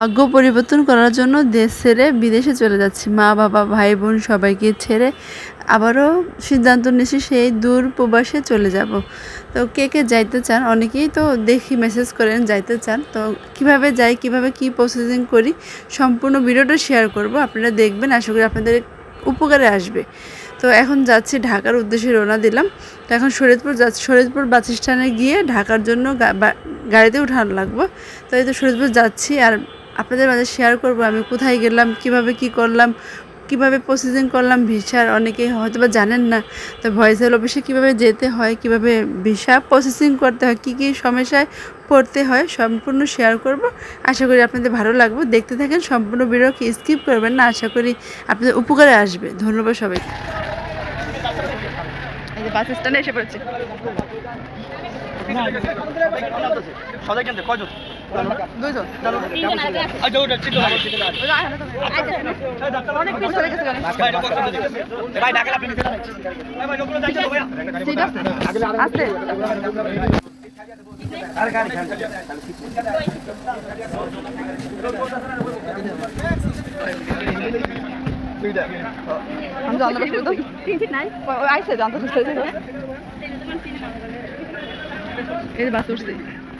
ভাগ্য পরিবর্তন করার জন্য দেশ ছেড়ে বিদেশে চলে যাচ্ছি। মা, বাবা, ভাই, বোন সবাইকে ছেড়ে আবারও সিদ্ধান্ত নিয়েছি সেই দূর প্রবাসে চলে যাব। তো কে কে যাইতে চান? অনেকেই তো দেখি মেসেজ করেন যাইতে চান। তো কীভাবে যাই, কীভাবে কি প্রসেসিং করি সম্পূর্ণ ভিডিওটা শেয়ার করব। আপনারা দেখবেন, আশা করি আপনাদের উপকারে আসবে। তো এখন যাচ্ছি ঢাকার উদ্দেশ্যে রওনা দিলাম। তো এখন শরীদপুর যাচ্ছি। শরীয়তপুর বাস স্ট্যান্ডে গিয়ে ঢাকার জন্য গাড়িতে উঠানো লাগবো। তো এই তো শরীয়তপুর যাচ্ছি আর আপনাদের মাঝে শেয়ার করব আমি কোথায় গেলাম কীভাবে কি করলাম কীভাবে প্রসেসিং করলাম ভিসার অনেকেই হয়তো বা জানেন না তো ভয়েসেল অফিসে কীভাবে যেতে হয় কীভাবে ভিসা প্রসেসিং করতে হয় কী কী সমস্যায় পড়তে হয় সম্পূর্ণ শেয়ার করব আশা করি আপনাদের ভালো লাগবে দেখতে থাকেন সম্পূর্ণ ভিডিওকে স্কিপ করবেন না আশা করি আপনাদের উপকারে আসবে ধন্যবাদ সবাইকে বাস স্ট্যান্ডে এসে পড়েছে সবাই আমি জানতে পারছি তো। আইসে জানতে পারছি এই বাস উঠছে।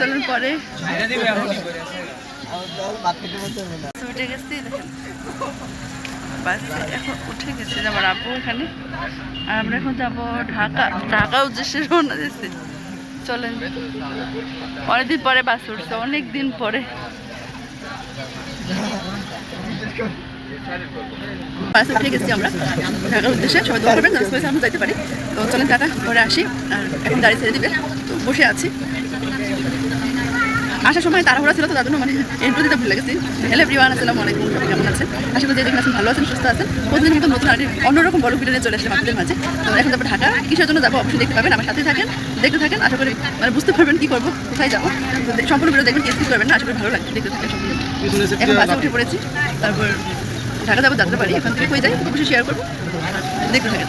চলুন পরে উঠে গেছি দেখেন। বাসে এখন উঠে গেছে আমার আপু এখানে। আর আমরা এখন যাব ঢাকা। ঢাকা উদ্দেশ্যে রওনা দিচ্ছি চলেন। অনেকদিন পরে বাস উঠছে অনেক দিন পরে। বাসে উঠে গেছি আমরা ঢাকার উদ্দেশ্যে। সবাই দোয়া করবেন আমরা যাইতে পারি। তো চলেন টাটা পরে আসি। আর এখন গাড়ি ছেড়ে দিবে। তো বসে আছি। আসার সময় তাড়াহুড়া ছিল তো তার জন্য মানে এন্ট্রি দিতে ভুলে গেছি। হ্যালো এভরিওয়ান আসসালামু আলাইকুম সবাই কেমন আছে আশা করি যে দেখুন আছেন ভালো আছেন সুস্থ আছেন। প্রতিদিন মতো নতুন আরেকটি অন্যরকম বড় ভিডিও নিয়ে চলে আসলাম আপনাদের মাঝে। তো এখন যাব ঢাকা কিসের জন্য যাব অবশ্যই দেখতে পাবেন আমার সাথে থাকেন দেখতে থাকেন আশা করি মানে বুঝতে পারবেন কি করব কোথায় যাব। সম্পূর্ণ ভিডিও দেখবেন স্কিপ করবেন না আশা করি ভালো লাগবে দেখতে থাকেন এখন বাসে উঠে পড়েছি তারপর ঢাকা যাব যাত্রা পারি এখান থেকে হয়ে যায় অবশ্যই শেয়ার করব দেখতে থাকেন।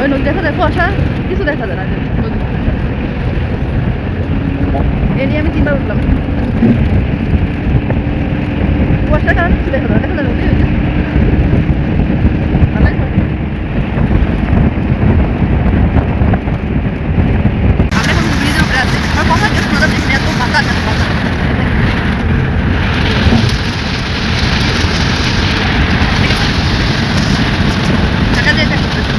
ওই নদী দেখা যায়, কুয়াশা, কিছু দেখা যায় না নদী। এ নিয়ে আমি তিনবার উঠলাম কুয়াশার কারণে কিছু দেখা যায় দেখা যায় নদী ওই যে। ভালোই হয়। আমরা এখন ব্রিজের উপরে আছি আমার কথা কেউ শোনা যাচ্ছে এত বাতাস এত বাতাস ঢাকা যেয়ে দেখা করতেছি।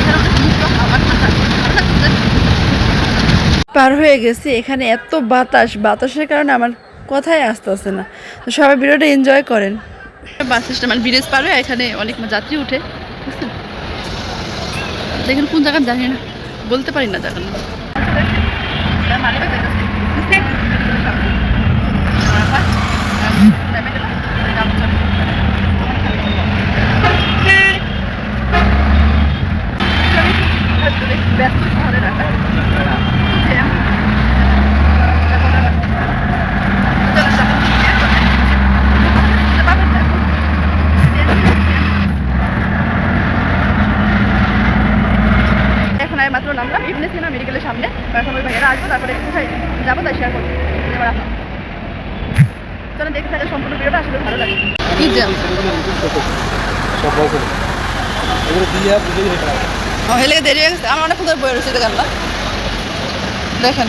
এখানে অনেক মুক্ত হাওয়া ঠান্ডা। ভালো লাগতেছে। পার হয়ে গেছি, এখানে এত বাতাস, বাতাসের কারণে আমার কথাই আসতেছে না। তো সবাই ভিডিওটা এনজয় করেন। বাস মানে ব্রিজ পার হয়ে এখানে অনেক যাত্রী উঠে দেখেন কোন জায়গা জানি না, বলতে পারি না জায়গা ব্যস্ত শহরে রাখা এখন আমি মাত্র নামলাম ইবনে সিনা মেডিকেলের সামনে তো এখন ওই ভাইয়েরা আসব তারপরে কোথায় যাব তাই শেয়ার করব। এবার চলো দেখতে থাকে সম্পূর্ণ ভিডিওটা আসলে ভালো লাগে কি জ্যাম হেলে দেরি হয়ে গেছে। আমার অনেক ধরে বয়ে রয়েছে দেখেন দেখেন।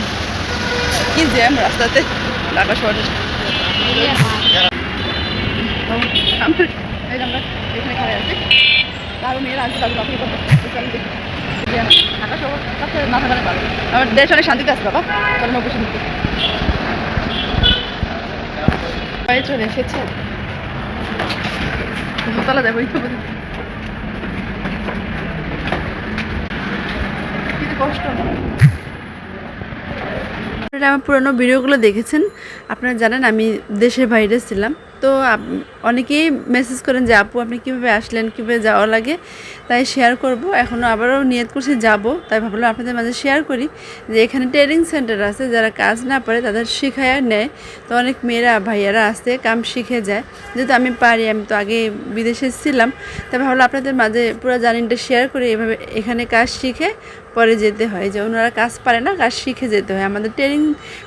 কি জ্যাম রাস্তাতে ঢাকা শহরে আমরা এখানে খাড়া আছি। কারও মেয়েরা আসবে তাদের চাকরি করতে আমার দেশ অনেক শান্তিতে আছে, বাবা। শান্তি। চলে এসেছে। দোতলা যাব কিন্তু কষ্ট আপনারা আমার পুরনো ভিডিওগুলো দেখেছেন। আপনারা জানেন আমি দেশের বাইরে ছিলাম। তো অনেকেই মেসেজ করেন যে, আপু, আপনি কীভাবে আসলেন? কীভাবে যাওয়া লাগে? তাই শেয়ার করব। এখনও আবারও নিয়ত করছি যাব। তাই ভাবলাম আপনাদের মাঝে শেয়ার করি যে, এখানে ট্রেনিং সেন্টার আছে। যারা কাজ না পারে, তাদের শিখায় নেয়। তো অনেক মেয়েরা, ভাইয়ারা আসতে কাম শিখে যায়। যেহেতু আমি পারি, আমি তো আগে বিদেশে ছিলাম। তাই ভাবলাম আপনাদের মাঝে পুরো জার্নিটা শেয়ার করে এভাবে এখানে কাজ শিখে পরে যেতে হয়। যে, ওনারা কাজ পারে না, কাজ শিখে যেতে হয়। আমাদের ট্রেনিং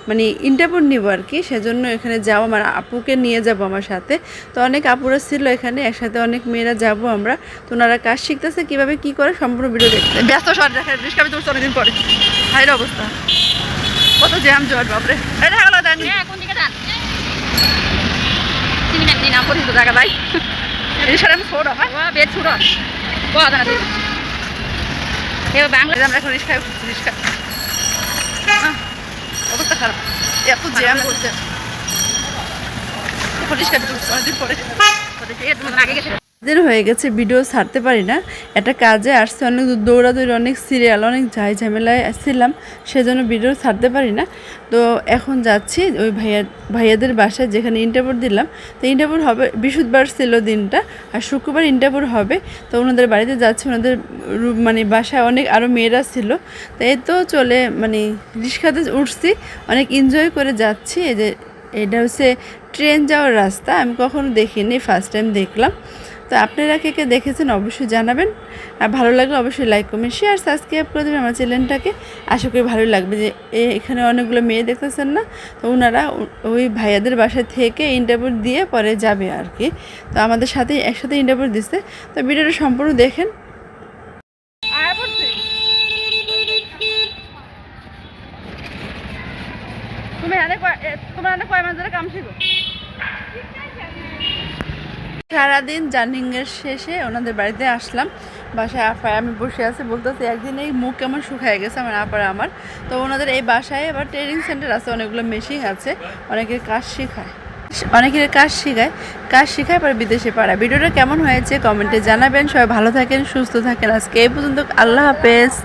মানে ইন্টারভিউ নিব আর কি। সেজন্য এখানে যাব। আমার আপুকে নিয়ে যাব আমার সাথে। তো অনেক আপুরা ছিল এখানে একসাথে অনেক মেয়েরা যাব আমরা। তো ওনারা কাজ শিখতেছে কীভাবে কি করে সম্পূর্ণ ভিডিও দেখতে। ব্যস্ত শহর দেখে রিস্কা ভিতরে অনেকদিন পরে। হাইর অবস্থা। কত জ্যাম জট বাপরে। হ্যাঁ কোন দিকে না ভাই আমি ছোট হয়? এবার বাংলা আমরা এখন অবস্থা খারাপ। এত জ্যাম করছে এখন রিক্সা ভিতরে উঠছি অনেকদিন পরে এ তোমার আগে গেছে দিন হয়ে গেছে ভিডিও ছাড়তে পারি না। একটা কাজে আসছে, অনেক দৌড়াদৌড়ি, অনেক সিরিয়াল অনেক ঝাই ঝামেলায় আসছিলাম সেজন্য ভিডিও ছাড়তে পারি না। তো এখন যাচ্ছি, ওই ভাইয়া, ভাইয়াদের বাসায় যেখানে ইন্টারভিউ দিলাম। তো ইন্টারভিউ হবে, বৃহস্পতিবার ছিল দিনটা, আর শুক্রবার ইন্টারভিউ হবে। তো ওনাদের বাড়িতে যাচ্ছি, ওনাদের মানে বাসায় অনেক আরও মেয়েরা ছিল। তো এই তো চলে মানে রিক্সাতে উঠছি, অনেক এনজয় করে যাচ্ছি। এই যে, এটা হচ্ছে ট্রেন যাওয়ার রাস্তা আমি কখনো দেখিনি ফার্স্ট টাইম দেখলাম। তো আপনারা কে কে দেখেছেন অবশ্যই জানাবেন। আর ভালো লাগলে অবশ্যই লাইক কমেন্ট শেয়ার সাবস্ক্রাইব করে দেবেন আমার চ্যানেলটাকে। আশা করি ভালো লাগবে যে এখানে অনেকগুলো মেয়ে দেখতেছেন না? তো ওনারা ওই ভাইয়াদের বাসায় থেকে ইন্টারভিউ দিয়ে পরে যাবে আর কি। তো আমাদের সাথে একসাথে ইন্টারভিউ দিচ্ছে তো ভিডিওটা সম্পূর্ণ দেখেন তুমি এনে ধরে কাম শিখো। সারাদিন জার্নিংয়ের শেষে ওনাদের বাড়িতে আসলাম। বাসায় আপায় আমি বসে আছি, বলতেছি, একদিন এই মুখ কেমন শুকায় গেছে আমার আপার আমার। তো ওনাদের এই বাসায় আবার ট্রেনিং সেন্টার আছে, অনেকগুলো মেশিন আছে, অনেকের কাজ শেখায়। অনেকের কাজ শেখায় কাজ শেখায়, পরে বিদেশে পাড়ায়। ভিডিওটা কেমন হয়েছে কমেন্টে জানাবেন। সবাই ভালো থাকেন, সুস্থ থাকেন। আজকে এই পর্যন্ত, আল্লাহ হাফেজ।